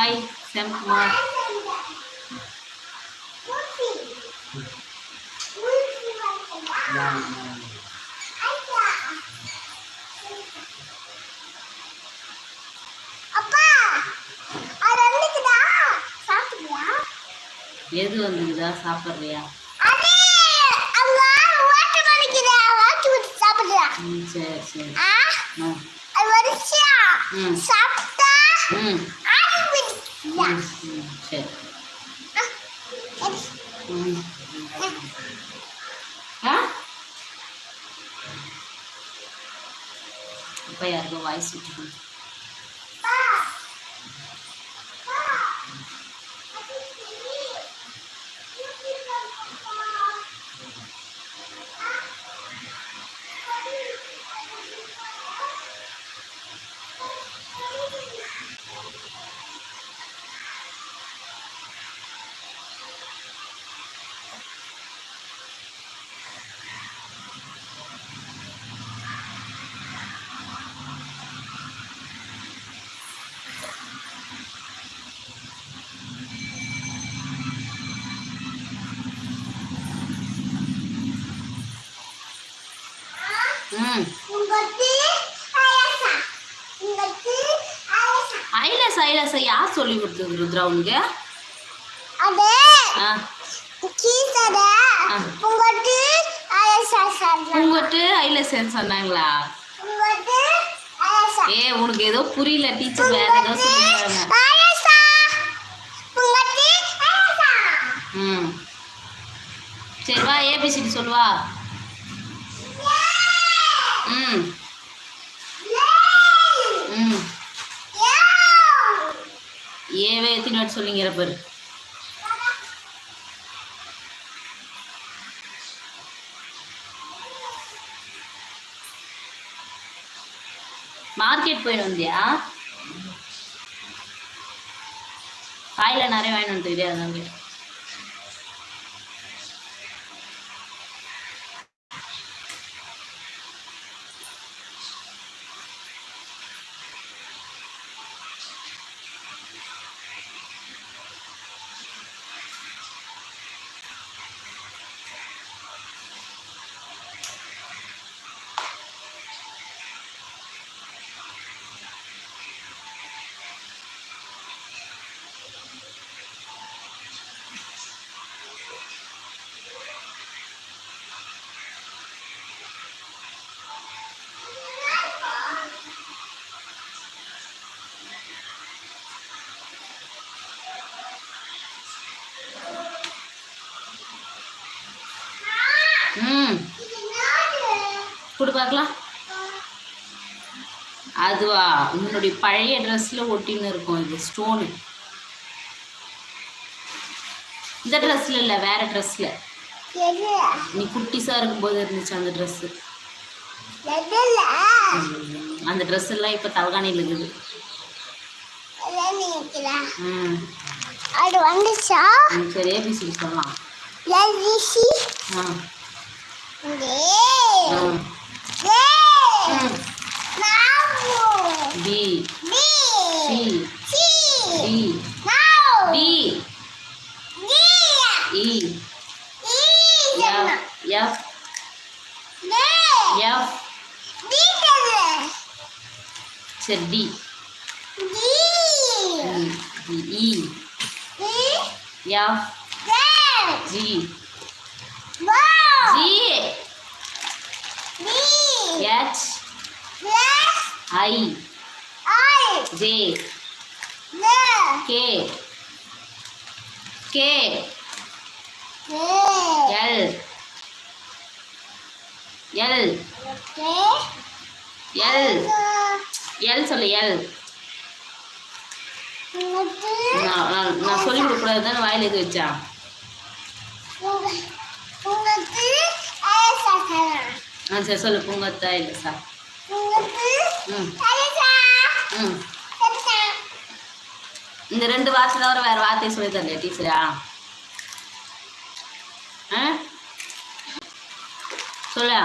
Hi செம்குமார் அப்பா அது வந்துக்குதா சாப்பிடுறியா? எது சரி சரி. சாப்பிட்டா ம் ஆடி விடுறியா ம், ம், சரி. ஆ. இப்போ யாருக்கும் வாய்ஸ் விட்டுக்கணும் ஐலஸ் ஐலஸ் யார் சொல்லி கொடுத்தது ருத்ரா உனக்கு? உங்கள்கிட்ட ஐலஸ்ன்னு சொன்னாங்களா? ஏ உனக்கு ஏதோ புரியல டீச்சர் வேற ஏதோ ஆயாசா ம். சரி வா ஏபிசிடி சொல்லுவா. ஏவே எத்தனை வாட்டி சொல்லிங்கிற பாரு மார்க்கெட் போயிட்டு வந்தியா? காயில் நிறைய வாங்கிட்டு வந்து தெரியாது ம். கொடு பார்க்கலாம் அதுவா உன்னுடைய பழைய ட்ரெஸ்ஸில் ஒட்டின்னு இருக்கும் இது ஸ்டோனு இந்த ட்ரெஸ்ஸில் இல்லை வேற ட்ரெஸ்ஸில் நீ குட்டிஸாக இருக்கும்போது இருந்துச்சு அந்த ட்ரெஸ்ஸு அந்த ட்ரெஸ் எல்லாம் இப்போ தலகாணியில் இருக்குது. அது வந்துச்சா? சரி ஏபிசிடி சொல்லலாம். ஆ. டே C D D E F F சரி டி டி ம், E D G D H plus I I J ல K K K L L K L L சொல்லு நான் நான் நான் சொல்லி கொடுக்கூடாது தானே வாயில் எது வச்சா? ஆ சரி சொல்லு பூங்கத்தா இல்லை சார் உங்களுக்கு ம் ம். இந்த ரெண்டு வார்த்தை தவிர வேறு வார்த்தையை சொல்லி தரலையா டீச்சரா ஆ? சொல்லு